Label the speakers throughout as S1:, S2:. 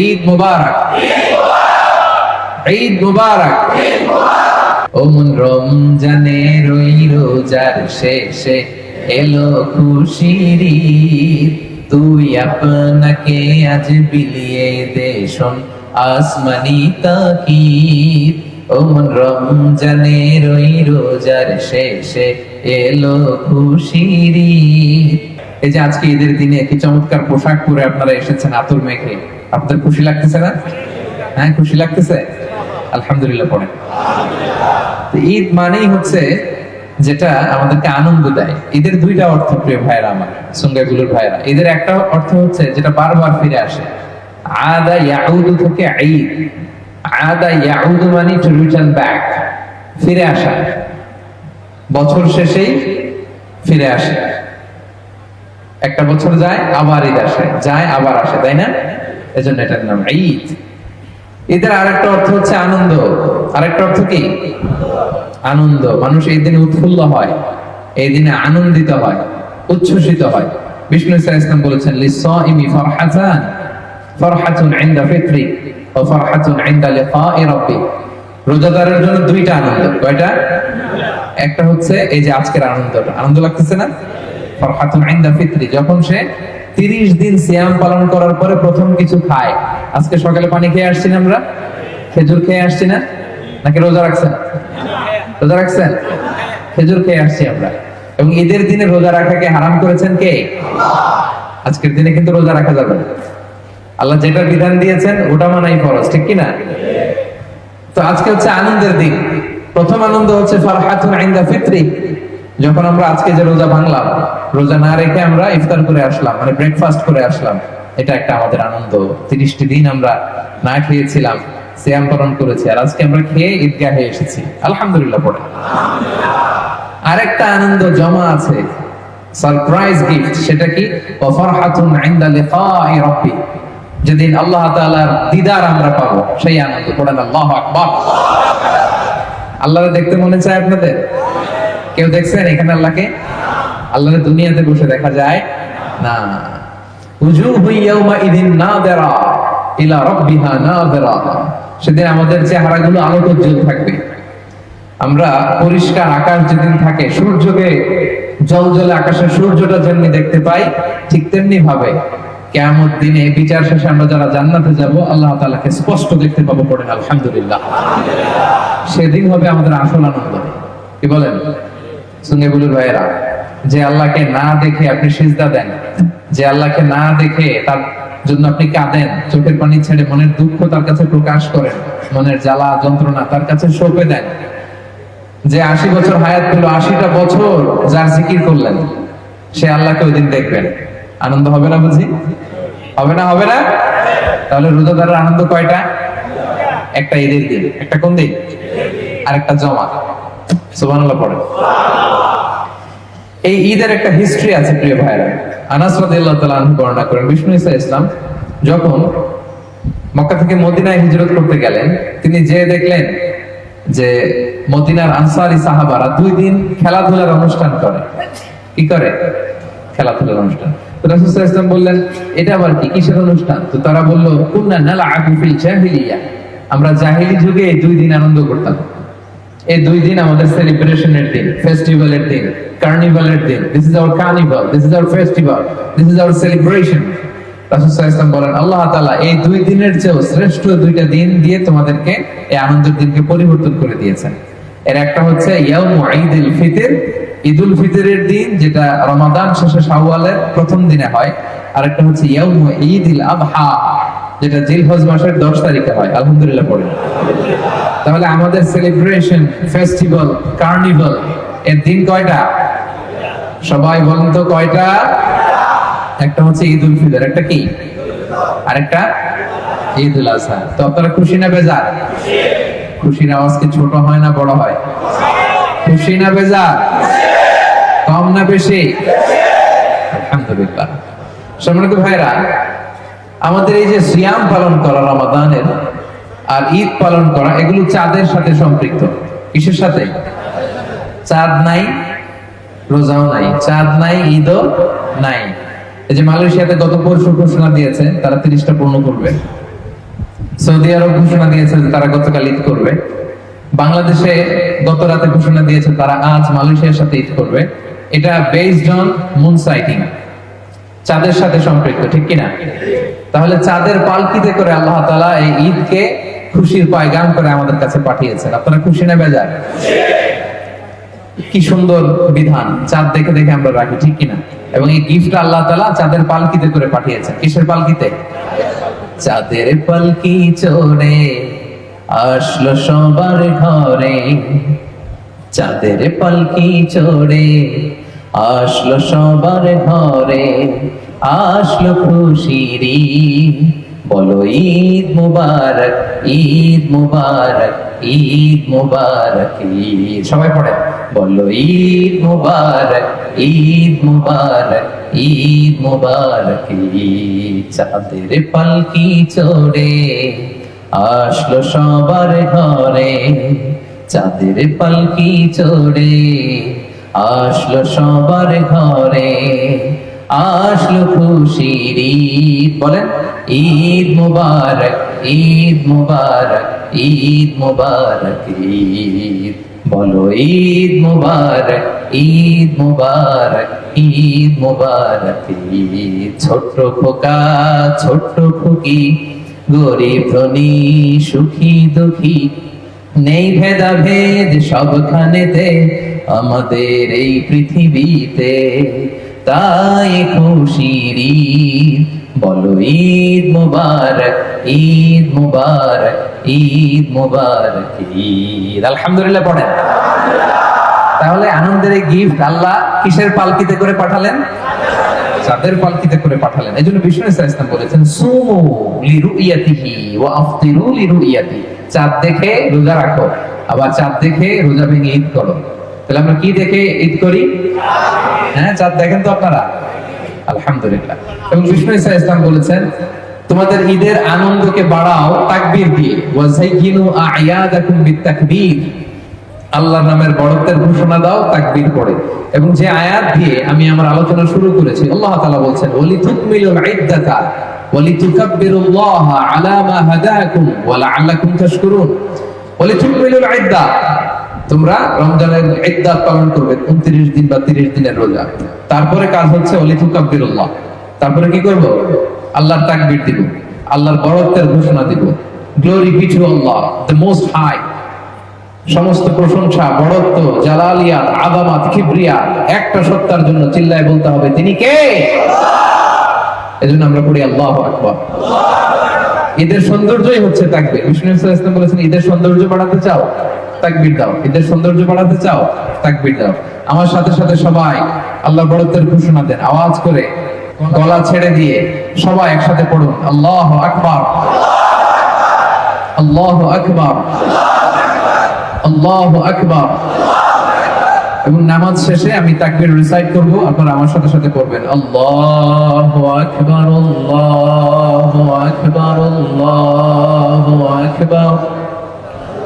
S1: ঈদ মুবারক ঈদ মুবারক ওমন রমজানের ওই রোজার শেষে এলো খুশির। তুই আপনাকে আজ বিলিয়ে দে আসমানি তাকিদ ওমন রমজানের ওই রোজার শেষে এলো খুশির। এই যে আজকে ঈদের দিনে কি চমৎকার পোশাক পরে আপনারা এসেছেন আতুর মেঘে আপনাদের খুশি লাগতেছে না? হ্যাঁ খুশি লাগতেছে? আলহামদুলিল্লাহ পড়েন। ঈদ মানেই হচ্ছে যেটা আমাদেরকে আনন্দ দেয়। ঈদের দুইটা অর্থ প্রিয় ভাইরা আমার সঙ্গাগুলোর ভাইরা ঈদের একটা অর্থ হচ্ছে যেটা বারবার ফিরে আসে। আদা ইয়াউদু থেকে ঈদ। আদা ইয়াউদু মানে টু রিটার্ন ব্যাক ফিরে আসা। বছর শেষেই ফিরে আসে। একটা বছর যায়, আবার ঈদ আসে। যায়, আবার আসে, তাই না? এজন্য এটার নাম ঈদ। ঈদের আরেকটা অর্থ হচ্ছে আনন্দ। আরেকটা অর্থ কি? আনন্দ। মানুষ এই দিনে উৎফুল্ল হয়। এই দিনে আনন্দিত হয়, উচ্ছ্বসিত হয়। বিষ্ণু ইসা ইসলাম বলেছেন লিসাইমি ফারহাতান, ফারহাতুন ইনদা ফারহাতুন ইনদা লিকাই রাব্বি। রোজাদারের জন্য দুইটা আনন্দ। কয়টা? একটা হচ্ছে এই যে আজকের আনন্দটা। আনন্দ লাগতেছে না? ফারহাতুন ইনদা ফিত্রি। যখন সে 30 দিন সিয়াম পালন করার পরে প্রথম কিছু খায়। আজকে সকালে পানি খেয়ে আসছি না আমরা? খেজুর খেয়ে আসছি না? নাকি রোজা রাখছেন? রোজা রাখছেন? খেজুর খেয়ে আসছি আমরা। এবং ঈদের দিনে রোজা রাখাকে হারাম করেছেন কে? আজকের দিনে কিন্তু রোজা রাখা যাবে আল্লাহ যেটা বিধান দিয়েছেন, ওটা মানাই ফরজ, ঠিক কি না তো আজকে হচ্ছে আনন্দের দিন। প্রথম আনন্দ হচ্ছে ফারহাতুন ইনদা ফিত্রি, যখন আমরা আজকে যে রোজা ভাঙলাম। রোজা না রেখে আমরা ইফতার করে আসলাম মানে ব্রেকফাস্ট করে আসলাম। এটা একটা আমাদের আনন্দ। তিরিশটি দিন আমরা না খেয়েছিলাম, সিয়াম পালন করেছি, আর আজকে আমরা খেয়ে ঈদগাহে এসেছি। আলহামদুলিল্লাহ পড়ে। আরেকটা আনন্দ জমা আছে। সারপ্রাইজ গিফট সেটা কি? ইনদা লিকাই যেদিন আল্লাহ তাআলার দিদার আমরা পাবো, সেই আনন্দ। পড়েন আল্লাহু আকবার। দেখতে মনে চায় আপনাদের? কেউ দেখছেন এখানে আল্লাহকে? আল্লাহরে দুনিয়াতে বসে দেখা যায় না। উজুহু ইয়াউমা ইদিন নাদিরা, ইলা রাব্বিহা নাদিরা। সেদিন আমাদের চেহারাগুলো আলোকোজ্জ্বল থাকবে। আমরা পরিষ্কার আকাশ যেদিন থাকে, সূর্যকে জল জলে আকাশের সূর্যটা যেমনি দেখতে পাই, ঠিক তেমনি ভাবে কেমন দিনে বিচার শেষে আমরা যারা জান্নাতে যাব, আল্লাহ তালাকে স্পষ্ট দেখতে পাবো পড়েন আলহামদুলিল্লাহ। সেদিন হবে আমাদের আসল আনন্দ। কি বলেন? সঙ্গে বলুন ভাইয়েরা যে আল্লাহকে না দেখে আপনি সিজদা দেন, যে আল্লাহকে না দেখে তার জন্য আপনি কাঁদেন, চোখের পানি ছেড়ে মনের দুঃখ তার কাছে প্রকাশ করেন, মনের জ্বালা, যন্ত্রণা তার কাছে সঁপে দেন। যে আশি বছর হায়াত পেল, আশিটা বছর যার জিকির করলেন, সে আল্লাহকে ওই দিন দেখবেন। আনন্দ হবে না বুঝি? হবে না হবে না? তাহলে রোজাদারের আনন্দ কয়টা? একটা ঈদের দিন, একটা কোন দিন? আর একটা জমা সুবহানাল্লাহ পড়ে এই ঈদের একটা হিস্ট্রি আছে, প্রিয় ভাইরা আনাস রাদিয়াল্লাহু তাআলা বর্ণনা করেন, বিষ্ণু ঈসা ইসলাম যখন মক্কা থেকে মদিনায় হিজরত করতে গেলেন, তিনি যে দেখলেন যে মদিনার আনসারি সাহাবারা দুই দিন খেলাধুলার অনুষ্ঠান করে। কি করে? খেলাধুলার অনুষ্ঠান। আমরা দুই দিন আনন্দ করতাম। এই দুই দিন আমাদের সেলিব্রেশনের দিন ফেস্টিভ্যালের দিন। কার্নিভালের দিন this is our carnival this is our festival this is our celebration ওয়াসাল্লাম বলেন, আল্লাহ তাআলা এই দুই দিনের চেয়েও শ্রেষ্ঠ দুইটা দিন দিয়ে তোমাদেরকে এই আনন্দের দিনকে পরিবর্তন করে দিয়েছেন। এর একটা হচ্ছে ইয়াউম ঈদুল ফিতর। ঈদুল ফিতরের দিন যেটা রমাদান শেষে শাওয়ালের প্রথম দিনে হয়। আর একটা হচ্ছে ইয়াউম ঈদুল আদহা যেটা জিলহজ মাসের 10 তারিখে হয়। আলহামদুলিল্লাহ পড়ে। তাহলে আমাদের সেলিব্রেশন ফেস্টিভ্যাল কার্নিভাল এর দিন কয়টা? সবাই বলেন তো কয়টা? একটা হচ্ছে ঈদ উল ফিতর, একটা কি? আরেকটা? ঈদ উল আজহা। তো আপনারা খুশি না বেজার? খুশির আওয়াজ কি ছোট হয় না বড় হয়? খুশি না বেজার? কম না বেশি? আলহামদুলিল্লাহ। সম্মানিত ভাইরা আমাদের এই যে সিয়াম পালন করা, রমাদানের, আর ঈদ পালন করা, এগুলো চাঁদের সাথে সম্পৃক্ত। কিসের সাথে? চাঁদ নাই রোজাও নাই, চাঁদ নাই, ঈদও নাই। এই যে মালয়েশিয়াতে গত পরশু ঘোষণা দিয়েছে, তারা তিরিশটা পূর্ণ করবে। সৌদি আরব ঘোষণা দিয়েছে তারা গতকাল ঈদ করবে। বাংলাদেশে গত রাতে ঘোষণা দিয়েছে তারা আজ মালয়েশিয়ার সাথে ঈদ করবে। এটা বেসড অন মুন সাইটিং চাঁদের সাথে সম্পৃক্ত, ঠিক কিনা? তাহলে চাঁদের পালকিতে করে আল্লাহ তাআলা এই ঈদকে খুশির পায়গাম করে আমাদের কাছে পাঠিয়েছেন। আপনারা খুশি না বেজার? কি সুন্দর বিধান, চাঁদ দেখে দেখে আমরা রাখি, ঠিক কিনা? এবং এই গিফট আল্লাহ তাআলা চাঁদের পালকিতে করে পাঠিয়েছেন। কিসের পালকিতে? চাঁদের পালকি চড়ে আসলো সবার ঘরে। চাঁদের পালকি চড়ে আসলো সবার ঘরে। আসলো খুশির। বলো ঈদ মুবারক ঈদ মুবারক ঈদ মুবারক, ঈদ। সবাই পড়ে। বলো, ঈদ মুবারক ঈদ মুবারক ঈদ মুবারক চাঁদের পালকি চড়ে আসলো সবার ঘরে। চাঁদের পালকি চড়ে আসলো সবার ঘরে। আসলো খুশির ঈদ, বলেন, ঈদ মুবারক ঈদ মুবারক ঈদ মুবারক ঈদ বলো, ঈদ মুবারক ঈদ মুবারক ঈদ মুবারক। ছোট্ট খোকা, ছোট্ট খুকি, গরিব ধনী, সুখী দুঃখী। নেই ভেদাভেদ সবখানেতে, আমাদের এই পৃথিবীতে। তাই খুশির ঈদ বলো, ঈদ মুবারক ঈদ মুবারক ঈদ মুবারক, ঈদ। আলহামদুলিল্লাহ পড়েন। তাহলে আনন্দের এই গিফট আল্লাহ কিসের পালকিতে করে পাঠালেন? চাঁদের পালকিতে করে পাঠালেন। এই জন্য বিষ্ণু আফতিরু চাঁদ দেখে রোজা রাখো, আবার চাঁদ দেখে রোজা ভেঙে ঈদ করো। তাহলে আমরা কি দেখে ঈদ করি? হ্যাঁ চাঁদ দেখেন তো আপনারা। আলহামদুলিল্লাহ। এবং বিষ্ণু ইসা ইসলাম বলেছেন, তোমাদের ঈদের আনন্দকে বাড়াও, তাকবীর দিয়ে। আল্লাহর নামের বড়ত্বের ঘোষণা দাও, তাকবীর পড়ে। এবং যে আয়াত দিয়ে আমি আমার আলোচনা শুরু করেছি, আল্লাহ তাআলা বলছেন ওয়ালি তুকমিলুল ইদ্দাতা ওয়ালি তুকাব্বিরুল্লাহ আলা মা হাদাকুম ওয়া লাআল্লাকুম তাশকুরুন। ওয়ালি তুকমিলুল ইদ্দা তোমরা রমজানের ইদ্দাত পালন করবে 29 দিন বা 30 দিনের রোজা। তারপরে কাজ হচ্ছে ওয়ালি তুকাব্বিরুল্লাহ তারপরে কি করব? আল্লাহর তাকবীর দিব, আল্লাহর বড়ত্বের ঘোষণা দিব। Glory be to Allah the most high সমস্ত প্রশংসা বড়ত্ব জালালিয়াত, আদামাত কিবরিয়া একটা সত্তার জন্য চিল্লায় বলতে হবে, তিনি কে? এজন্য আমরা পড়ি আল্লাহু আকবার। ঈদের সৌন্দর্যই হচ্ছে তাকবীর। বিষ্ণু ইসলাম বলেছেন, ঈদের সৌন্দর্য বাড়াতে চাও? তাকবীর দাও। ঈদের সৌন্দর্য বাড়াতে চাও, তাকবীর দাও। আমার সাথে সাথে সবাই আল্লাহর বড়ত্বের ঘোষণা দেন। আওয়াজ করে গলা ছেড়ে দিয়ে সবাই একসাথে পড়ুন। আল্লাহু আকবার। আল্লাহু আকবার। আল্লাহু আকবার। এবং নামাজ শেষে আমি তাকবীর রিসাইট করব। আপনারা আমার সাথে সাথে করবেন আল্লাহু আকবার আল্লাহু আকবার আল্লাহু আকবার।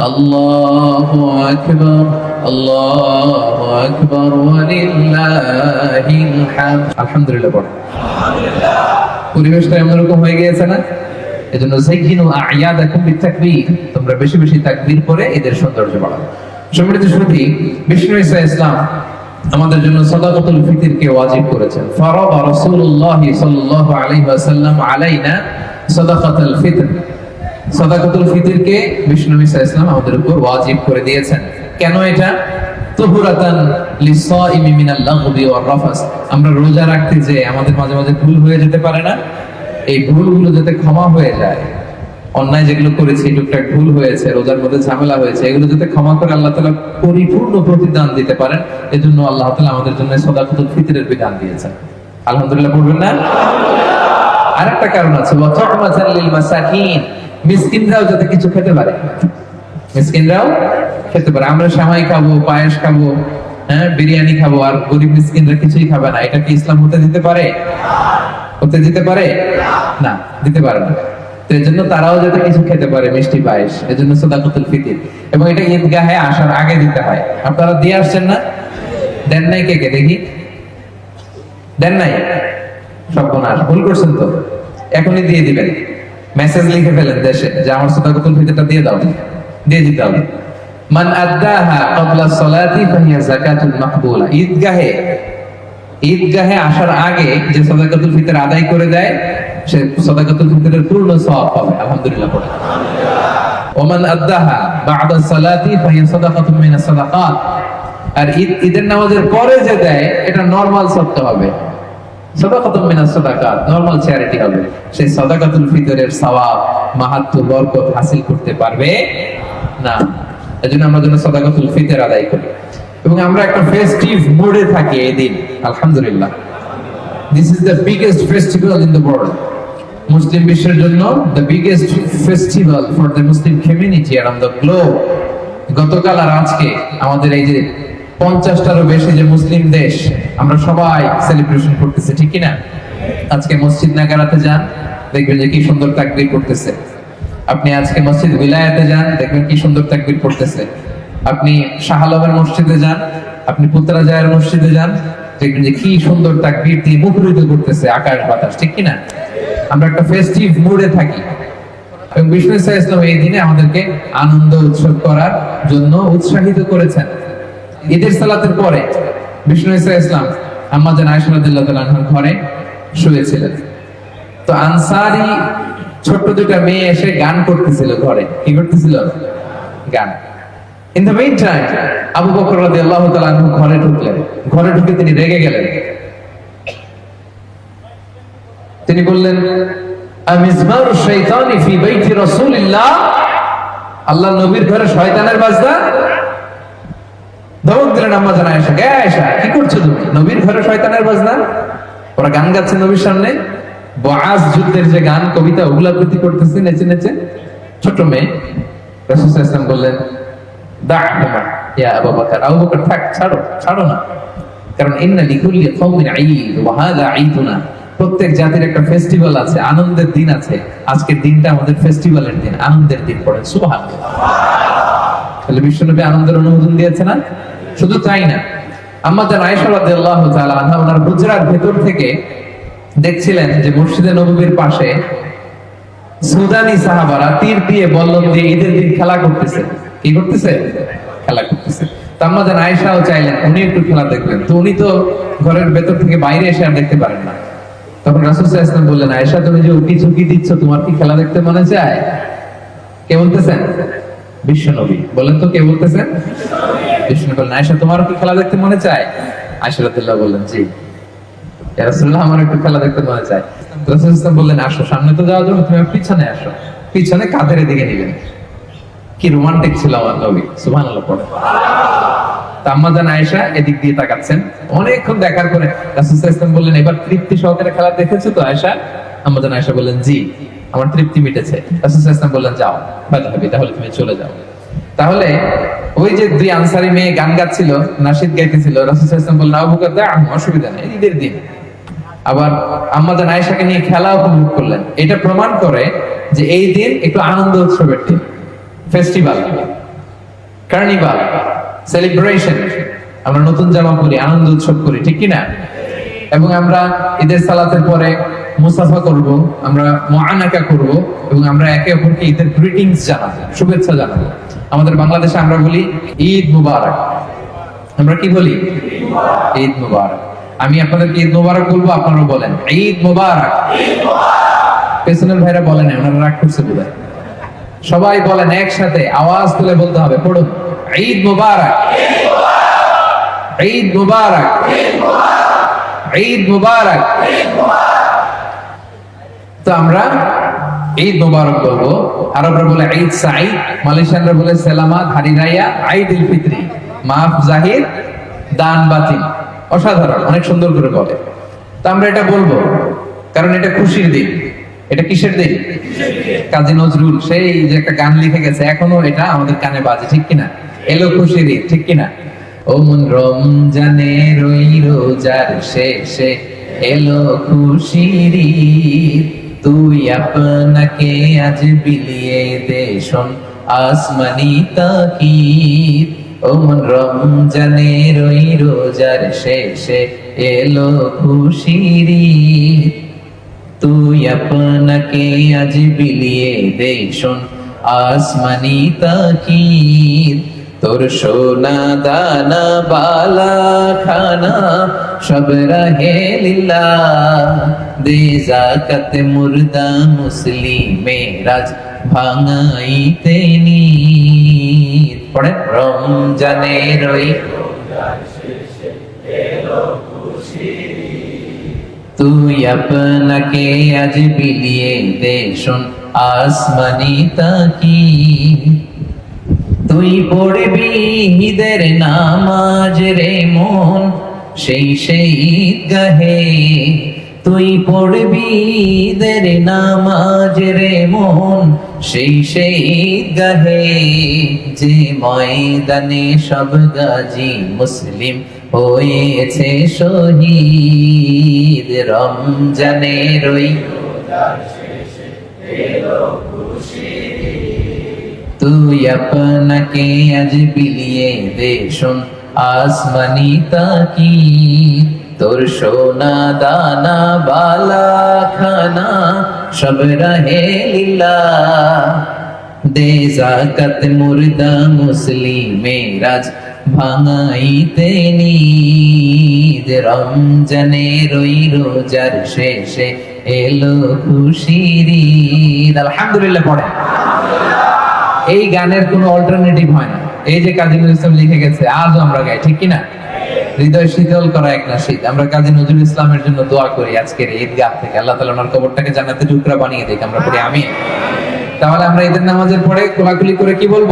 S1: الله أكبر الله أكبر ولله الحمد الحمد لله বড় পরিবেশটা এমনরকম হয়ে গিয়েছে না এজন্য যাইয়িনু আ'য়াদাকুম বিতাকবীর তোমরা বেশি বেশি তাকবীর করে এদের সৌন্দর্য বাড়াও সম্মানিত সুধী বিষ্ণু ঈসা ইসলাম আমাদের জন্য সাদাকাতুল ফিতরকে ওয়াজিব করেছেন ফারাদা রাসূলুল্লাহ সাল্লাল্লাহু আলাইহি ওয়াসাল্লাম আলাইনা সাদাকাতুল ফিতর সাদাকাতুল ফিতরকে বিষ্ণু ঈসা ইসলাম আমাদের উপর ওয়াজিব করে দিয়েছেন। কেন এটা? আমরা রোজা রাখতে যে আমাদের মাঝে মাঝে ভুল হয়ে যেতে পারে না? এই ভুলগুলো যাতে ক্ষমা হয়ে যায়। অন্যায় যেগুলো করেছি, টুকটাক ভুল হয়েছে, রোজার মধ্যে ঝামেলা হয়েছে, এগুলো যাতে ক্ষমা করে আল্লাহ তালা পরিপূর্ণ প্রতিদান দিতে পারেন, এজন্য আল্লাহ তালা আমাদের জন্য সদাকুতুল ফিতরের বিধান দিয়েছেন। আলহামদুলিল্লাহ, পড়বেন না? আরেকটা কারণ আছে মিসকিনরাও যাতে কিছু খেতে পারে। মিসকিনরাও খেতে পারে। আমরা সামাই খাব, পায়েস খাব হ্যাঁ বিরিয়ানি খাব, আর গরিব মিসকিনরা কিছুই খাবে না। এটা কি ইসলাম হতে দিতে পারে? হতে দিতে পারে? না, দিতে পারে না। তো এই জন্য তারাও যাতে কিছু খেতে পারে, মিষ্টি পায়েস। এই জন্য সদাকতুল ফিতির। এবং এটা ঈদগাহে আসার আগে দিতে হয়। আপনারা দিয়ে আসছেন না? দেন নাই কে কে? দেখি। দেন নাই? সর্বনাশ। ভুল করছেন তো? এখনই দিয়ে দিবেন। মেসেজ লিখে ফেলেন দেশে, যে আমার সদাকতুল ফিতরটা দিয়ে দাও। দিয়ে দিতে হবে। মান আদ্দাহা ক্বাবলা সলাতি ফাহিয়া যাকাতুল মাকবুলা। ঈদগাহে ঈদগাহে আসার আগে যে সদাকাতুল ফিতর আদায় করে দেয়, সে সদাকাতুল ফিতরের পূর্ণ সওয়াব পাবে, আলহামদুলিল্লাহ পড়ে। ওমান আদ্দাহা বা'দা সালাতি ফাহিয়া সাদাকাতুম মিনাস সাদাকাত। আর ঈদ, ঈদের নামাজের পরে যে দেয়, এটা নরমাল সত্য হবে। চ্যারিটি হবে। সেই ফিতরের বরকত হাসিল করতে পারবে না। আমরা আদায় করি। এবং আমরা একটা ফেস্টিভ মোডে থাকি আলহামদুলিল্লাহ। This is the biggest festival in the Muslim বিশ্বের জন্য the festival for Muslim community around the globe গতকাল আর আজকে আমাদের এই যে পঞ্চাশটারও বেশি যে মুসলিম দেশ আমরা সবাই সেলিব্রেশন করতেছি, ঠিক কিনা? আজকে মসজিদ নাগারাতে যান, দেখবেন যে কি সুন্দর তাকবির করতেছে। আপনি আজকে মসজিদ বিলায়াতে যান, দেখবেন কি সুন্দর তাকবির করতেছে। আপনি শাহ আলমের মসজিদে যান, আপনি পুত্রাজায়ের মসজিদে যান, দেখবেন যে কি সুন্দর তাকবির দিয়ে মুখরিত করতেছে আকাশ বাতাস, ঠিক কিনা? আমরা একটা ফেস্টিভ মুডে থাকি। এবং বিষ্ণু ইসা ইসলাম এই দিনে আমাদেরকে আনন্দ উৎসব করার জন্য উৎসাহিত করেছেন। ঈদের সালাতের পরে বিষ্ণু ইসা ইসলাম তাআলা আনহার ঘরে শুয়েছিলেন। তো আনসারি ছোট্ট দুটা মেয়ে এসে গান করতেছিল ঘরে। কি করতেছিল? গান। In main time Abu Bakr ঘরে ঢুকলেন। ঘরে ঢুকে তিনি রেগে গেলেন। তিনি বললেন আল্লাহ নবীর ঘরে শয়তানের বাজনা? ধমক দিলেন আম্মা জানা আয়েশা কে আয়েশা কি করছ তুমি? নবীর ঘরে শয়তানের বাজনা? ওরা গান গাচ্ছে নবীর সামনে। বআজ যুদ্ধের যে গান, কবিতা, ওগুলা আবৃত্তি করতেছে, নেচে নেচে। ছোট মেয়ে রাসূল ওয়াসাল্লাম বললেন দা'হুমা ইয়া আবু বকর আবু বকর, থাক, ছাড়ো ছাড়ো না। কারণ লিকুল্লি কওমিন ঈদ, ওয়া হাযা ঈদুনা। প্রত্যেক জাতির একটা ফেস্টিভ্যাল আছে, আনন্দের দিন আছে। আজকের দিনটা আমাদের ফেস্টিভ্যালের দিন, আনন্দের দিন পড়েন, সুবহানাল্লাহ। তাহলে বিশ্বনবী আনন্দের অনুমোদন দিয়েছে না শুধু তাই না, আমাদের আয়েশা হুজরার ভেতর থেকে দেখছিলেন যে মসজিদে নববীর পাশে সুদানি সাহাবারা তীর দিয়ে বল্লম দিয়ে ঈদের দিন খেলা করতেছে। কি করতেছে? খেলা করতেছে। আমাদের চাইলেন, উনি একটু খেলা তো উনি তো ঘরের ভেতর থেকে বাইরে এসে আর দেখতে পারেন না। তখন বললেন, আয়েশা, তুমি যে উকি ঝুঁকি দিচ্ছ, তোমার কি খেলা দেখতে মনে চায়? কে বলতেছেন? বিশ্ব নবী। বলেন তো কে বলতেছেন? নবী বললেন, আয়েশা, তোমার কি খেলা দেখতে মনে চায়? রাদিয়াল্লাহু বললেন, জি। রাসূলুল্লাহ, আমার একটু খেলা দেখতে মনে চায়। বললেন, আসো, সামনে তো যাওয়ার জন্য তুমি পিছনে আসো। পিছনে কাঁধের দিকে কি রোমান্টিক ছিল আমার নবী, সুবহানাল্লাহ পড়ে। তাম্মাজান আয়েশা এদিক দিয়ে তাকাচ্ছেন। অনেকক্ষণ দেখার পরে রাসূল ইসলাম বললেন, এবার তৃপ্তি সহকারে খেলা দেখেছ তো আয়েশা? আম্মাজান আয়েশা বললেন, জি, আমার তৃপ্তি মিটেছে। রাসূল ইসলাম বললেন, যাও তাহলে তুমি চলে যাও। তাহলে ওই যে দুই আনসারি মেয়ে গান গাচ্ছিল নাশিদ গাইতেছিল, রাসূল ইসলাম বললেন আবু বকর দা অসুবিধা নেই, ঈদের দিন। আবার আম্মাজান আয়েশাকে নিয়ে খেলা উপভোগ করলেন। এটা প্রমাণ করে যে এই দিন একটু আনন্দ উৎসবের দিন। ফেস্টিভ্যাল কার্নিভাল সেলিব্রেশন আমরা নতুন জামা পরি, আনন্দ উৎসব করি, ঠিক কি না এবং আমরা ঈদের সালাতের পরে মুসাফা করব, আমরা মুআনাকা করব এবং আমরা একে অপরকে ঈদের গ্রিটিংস জানাব, শুভেচ্ছা জানাব। আমাদের বাংলাদেশে আমরা বলি ঈদ মুবারক। আমরা কি বলি? ঈদ মুবারক। আমি আপনাদেরকে ঈদ মুবারক বলব আপনারা বলেন, ঈদ মুবারক। পেছনের ভাইরা বলেন ওনারা রাগ করছে বোধহয়। সবাই বলেন একসাথে, আওয়াজ তুলে বলতে হবে, পড়ুন। ঈদ মুবারক ঈদ মুবারক। ঈদ মুবারক। তো আমরা ঈদ মুবারক বলব। আরবরা বলে ঈদ সাঈদ মালয়েশিয়ানরা বলে সেলামাত হারি রাইয়া ঈদ উল ফিত্রি। মাফ জাহির, দান বাতিল। অসাধারণ, অনেক সুন্দর করে বলে। তো আমরা এটা বলব, কারণ এটা খুশির দিন। এটা কিসের দিন? কাজী নজরুল, সেই যে একটা গান লিখে গেছে, এখনও এটা আমাদের কানে বাজে, ঠিক কিনা? এলো খুশির ঈদ ঠিক কিনা? ও মন রমজানের ওই রোজার শেষে, এলো খুশির। তুই আপনাকে আজ বিলিয়ে দে শোন আসমানি তাকিদ ও মন রমজানের ওই রোজার শেষে, এলো খুশির। তুই আপনাকে আজ বিলিয়ে দে শোন আসমানি তাকিদ তোর সোনা দানা, বালা খানা, সব রহে লিল্লা দে জাকাত মুর্দা মুসলিমে রাজ ভাঙাইতে নি পড়ে রমজানের ওই তুই আপনাকে আজ বিলিয়ে দে শোন, আসমানি তাকি তুই পড়বি ঈদের নামাজ রে মন, সেই সেই গাহে তুই পড়বি ঈদের নামাজ রে মন, সেই সেই গাহে যে ময়দানে সব গাজী মুসলিম হয়েছে শহীদ, রমজানের ওই তুই আপনাকে আজ বিলিয়ে দে শোন, আসমানি তাকি তোর সোনা দানা বালা খানা সব রহে লীলা। দে জাকাত মুর্দা মুসলিমে রাজ, ভাঙাইতে নিদ রমজানের ওই রোজার শেষে এলো খুশির আলহামদুলিল্লাহ, পড়ে। এই গানের কোনো অল্টারনেটিভ হয় না। এই যে কাজী নজরুল ইসলাম লিখে গেছে, আজও আমরা গাই, ঠিক কিনা? হৃদয় শীতল করা এক নাসিদ। আমরা কাজী নজরুল ইসলামের জন্য দোয়া করি আজকের ঈদগাহ থেকে। আল্লাহ তালা ওনার কবরটাকে জান্নাতে টুকরা বানিয়ে দেখ আমরা করি আমি তাহলে আমরা ঈদের নামাজের পরে কোলাকুলি করে কি বলব?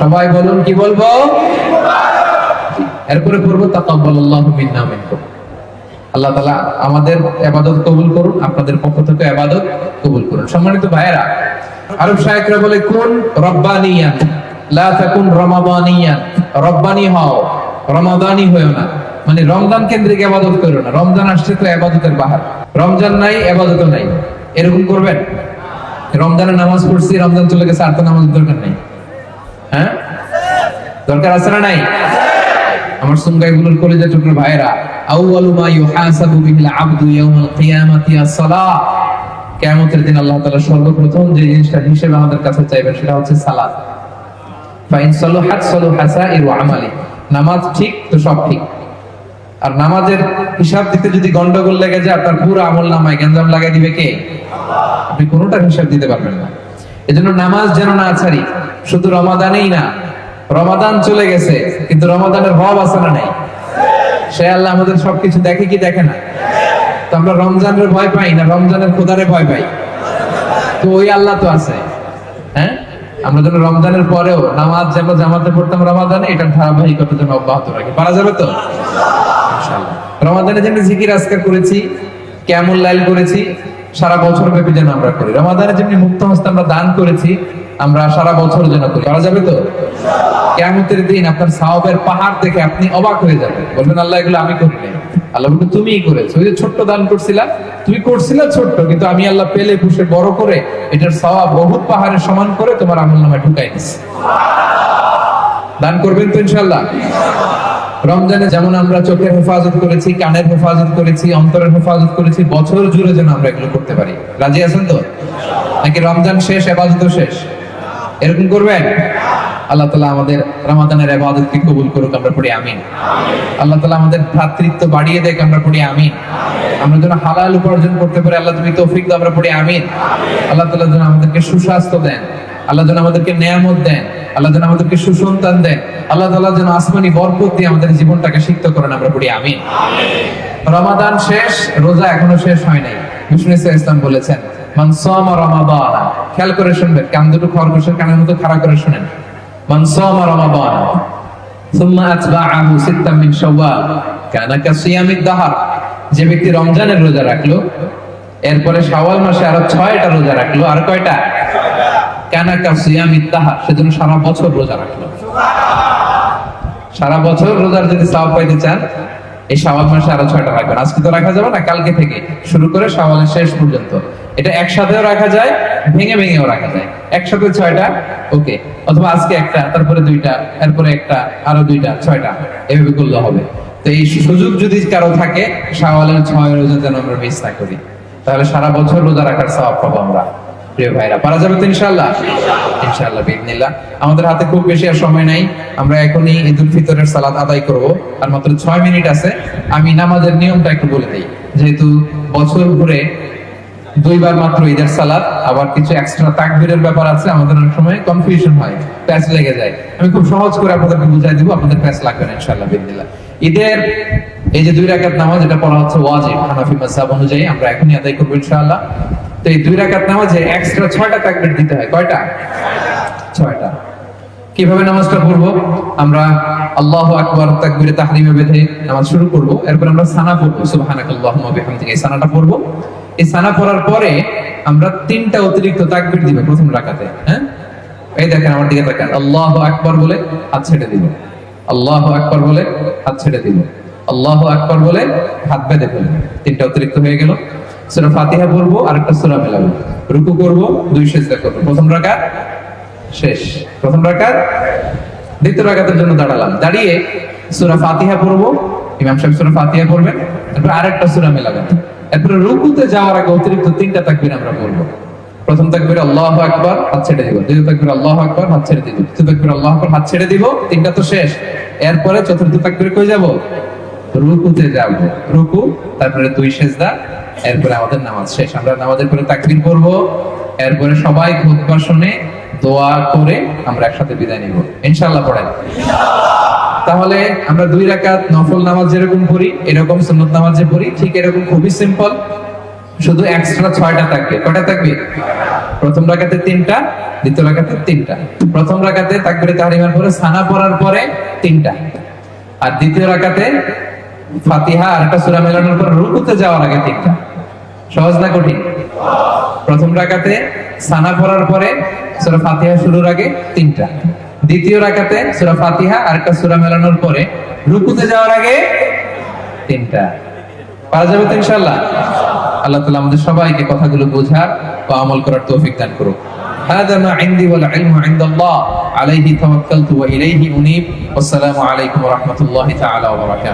S1: সবাই বলুন, কি বলব? এরপরে করব তাকাব্বালাল্লাহু মিন্না মিনকুম। আল্লাহ তাআলা আমাদের ইবাদত কবুল করুন, আপনাদের পক্ষ থেকে ইবাদত কবুল করুন। সম্মানিত ভাইয়েরা আরব শায়েকরা বলে, কোন রব্বানিয়ান লা তাকুন রমাদানিয়ান রব্বানি হও, রমাদানি হয়েও না। মানে রমজান কেন্দ্রিক ইবাদত করো না। রমজান আসছে তো ইবাদতের বাহার। রমজান নাই ইবাদত নাই। এরকম করবেন? রমজানের নামাজ পড়ছি, রমজান চলে গেছে, আর তো নামাজ দরকার নেই। হ্যাঁ? দরকার আছে না নাই? আমার সুঙ্গাই গুলোর কলেজে টুকরো ভাইরা আউয়ালু মা ইউহাসাবু বিহিল আবদু ইয়াউমাল কিয়ামাতি আস-সালাহ। কিয়ামতের দিন আল্লাহ তাআলা সর্বপ্রথম যে জিনিসটা হিসেবে আমাদের কাছে চাইবেন সেটা হচ্ছে আমালি। নামাজ ঠিক তো সব ঠিক। আর নামাজের হিসাব দিতে যদি গন্ডগোল লেগে যায়, আপনার পুরো আমল নামায় লাগাই দিবে কে? আপনি কোনোটার হিসাব দিতে পারবেন না। এজন্য নামাজ যেন না ছাড়ি, শুধু রমাদানেই না, রমাদান চলে গেছে, কিন্তু রমাদানের হব আছে না নাই? সে আল্লাহ আমাদের সবকিছু দেখে কি দেখে না? তো আমরা রমজানের ভয় পাই না? রমজানের খোদারে ভয় পাই। তো ওই আল্লাহ তো আছে। হ্যাঁ? আমরা যেন রমজানের পরেও নামাজ যেন জামাতে পড়তাম রমাদানে, এটার ধারাবাহিকতা যেন অব্যাহত রাখি। পারা যাবে তো? রমাদানে যেন জিকির আজকার করেছি কেমন লাইল করেছি, সারা বছর ব্যাপী যেন আমরা করি। রমাদানে যেমনি মুক্ত হস্তে আমরা দান করেছি, আমরা সারা বছর যেন করি। করা যাবে তো? কেমতের দিন আপনার সাহবের পাহাড় দেখে আপনি অবাক হয়ে যাবেন। বলবেন, আল্লাহ, এগুলো আমি করি নাই। আল্লাহ করেছ। যে ছোট্ট দান করছিলা তুমি করছিলা ছোট্ট, কিন্তু আমি আল্লাহ পেলে পুষে বড় করে এটার বহুত পাহাড়ের সমান করে তোমার আমল নামায় ঢুকাই দান করবেন তো ইনশাল্লাহ রমজানে যেমন আমরা চোখের হেফাজত করেছি, কানের হেফাজত করেছি, অন্তরের হেফাজত করেছি, বছর জুড়ে যেন আমরা এগুলো করতে পারি। রাজি আছেন তো? নাকি রমজান শেষ এবাদত শেষ? এরকম করবেন? আল্লাহ তালা আমাদের রমাদানের আবাদতকে কবুল করুক, আমরা পড়ি আমিন। আল্লাহ তালা আমাদের ভ্রাতৃত্ব বাড়িয়ে দেখ আমরা পড়ি আমিন। আমরা যেন হালাল উপার্জন করতে পারি, আল্লাহ তুমি তৌফিক দাও, আমরা পড়ি আমিন। আল্লাহ তালা যেন আমাদেরকে সুস্বাস্থ্য দেন, আল্লাহ যেন আমাদেরকে নেয়ামত দেন, আল্লাহ যেন আমাদেরকে সুসন্তান দেন, আল্লাহ তালা যেন আসমানি বরকত দিয়ে আমাদের জীবনটাকে সিক্ত করেন, আমরা পড়ি আমিন। রমাদান শেষ, রোজা এখনও শেষ হয় নাই। বিষ্ণু ইসলাম বলেছেন মান সামা রমাদান খেয়াল করে শুনবেন কান দুটো খরগোশের কানের মতো খাড়া করে শুনেন মান সামা রমাদান ثم أتبعه ستا من شوال كان كصيام الدهر যে ব্যক্তি রমজানের রোজা রাখলো এরপরে শাওয়াল মাসে আরো ছয়টা রোজা রাখলো আর কয়টা কানা কাসিয়াম ইত্তাহা সেজন্য সারা বছর রোজা রাখলো সারা বছর রোজার যদি সাওয়াব পাইতে চান এই শাওয়াল মাসে আরো ছয়টা রাখবেন আজকে তো রাখা যাবে না কালকে থেকে শুরু করে শাওয়ালের শেষ পর্যন্ত এটা একসাথেও রাখা যায় ভেঙে ভেঙেও রাখা যায়। একসাথে ছয়টা ওকে। অথবা আজকে একটা তারপরে দুইটা এরপরে একটা আরও দুইটা ছয়টা। এভাবে করলে হবে। তো এই সুযোগ যদি কারও থাকে শাওয়ালের ছয় রোজা যেন আমরা মিস না করি। তাহলে সারা বছর রোজা রাখার সওয়াব পাবো আমরা প্রিয় ভাইরা। পারা যাবে তো ইনশাআল্লাহ? ইনশাআল্লাহ। বিদিনিল্লাহ আমাদের হাতে খুব বেশি আর সময় নাই। আমরা এখনই ঈদ ফিতরের সালাত আদায় করব। আর মাত্র ছয় মিনিট আছে। আমি নামাজের নিয়মটা একটু বলে দিই। যেহেতু বছর ঘুরে দুইবার মাত্র ঈদের সালাদ, আবার কিছু এক্সট্রা তাকবীরের ব্যাপার আছে, আমাদের অনেক সময় কনফিউশন হয়, প্যাচ লেগে যায়। আমি খুব সহজ করে আপনাদেরকে বুঝাই দিব, আপনাদের প্যাচ লাগবে না, ইনশাআল্লাহ বিদিনিল্লাহ ঈদের এই যে দুই রাকাত নামাজ, এটা পড়া হচ্ছে ওয়াজিব, হানাফি মাযহাব অনুযায়ী, আমরা এখনই আদায় করব, ইনশাআল্লাহ। তো এই দুই রাকাত নামাজে এক্সট্রা ছয়টা তাকবীর দিতে হয়, কয়টা? ছয়টা। কীভাবে নামাজটা পড়ব? আমরা আল্লাহু আকবার তাকবীরে তাহরিমে বেঁধে নামাজ শুরু করব। এরপর আমরা সানা পড়ব। বিহামদিকা, এই সানাটা পড়ব। এই সানা পড়ার পরে আমরা তিনটা অতিরিক্ত তাকবীর দিব প্রথম রাকাতে হ্যাঁ? এই দেখেন আমার দিকে তাকান। আল্লাহু আকবার বলে হাত ছেড়ে দিব। আল্লাহু আকবার বলে হাত ছেড়ে দিব। আল্লাহু আকবার বলে হাত বেঁধে ফেলব। তিনটা অতিরিক্ত হয়ে গেল। সূরা ফাতিহা পড়ব আর একটা সূরা মেলাবো। রুকু করব, দুই সেজদা করব। প্রথম রাকাত শেষ। প্রথম রাকাত, দ্বিতীয় রাকাতের জন্য দাঁড়ালাম। দাঁড়িয়ে সূরা ফাতিহা পড়ব। ইমাম সাহেব সূরা ফাতিহা পড়বেন। তারপর আরেকটা সূরা মেলাবেন। এরপরে রুকুতে যাওয়ার আগে অতিরিক্ত তিনটা তাকবীর আমরা পড়ব। প্রথম তাকবীর, আল্লাহু আকবার, হাত ছেড়ে দিব। দ্বিতীয় তাকবীর, আল্লাহু আকবার, হাত ছেড়ে দিব। তৃতীয় তাকবীর, আল্লাহু আকবার, হাত ছেড়ে দিব। তিনটা তো শেষ। এরপরে চতুর্থ তাকবীর কই যাব? রুকুতে যাব। রুকু, তারপরে দুই সেজদা, এরপরে আমাদের নামাজ শেষ। আমরা নামাজের পরে তাকবীর করব এরপরে সবাই খুতবা শুনে দোয়া করে আমরা একসাথে বিদায় নিব। ইনশাআল্লাহ পড়েন। তাহলে আমরা দুই রাকাত নফল নামাজ যেরকম পড়ি, এরকম সুন্নত নামাজ যে পড়ি, ঠিক এরকম খুবই সিম্পল। শুধু এক্সট্রা ছয়টা থাকবে। কয়টা থাকবে? প্রথম রাকাতে তিনটা, দ্বিতীয় রাকাতে তিনটা। প্রথম রাকাতে তাকবিরে তাহরিমার পরে সানা পড়ার পরে তিনটা। আর দ্বিতীয় রাকাতে ফাতিহা আর একটা সূরা মেলানোর পর রুকুতে যাওয়ার আগে তিনটা। সহজ না কঠিন? প্রথম রাকাতে সানা পড়ার পরে সূরা ফাতিহা শুরুর আগে তিনটা দ্বিতীয় রাকাতে সূরা ফাতিহা আর একটা সূরা মেলানোর পরে রুকুতে যাওয়ার আগে তিনটা পারা যাবে তো ইনশাআল্লাহ আল্লাহ তাআলা আমাদের সবাইকে কথাগুলো বোঝার ও আমল করার তৌফিক দান করুক هذا ما عندي والعلم عند الله عليه توكلت وإليه أنيب والسلام عليكم ورحمة الله تعالى وبركاته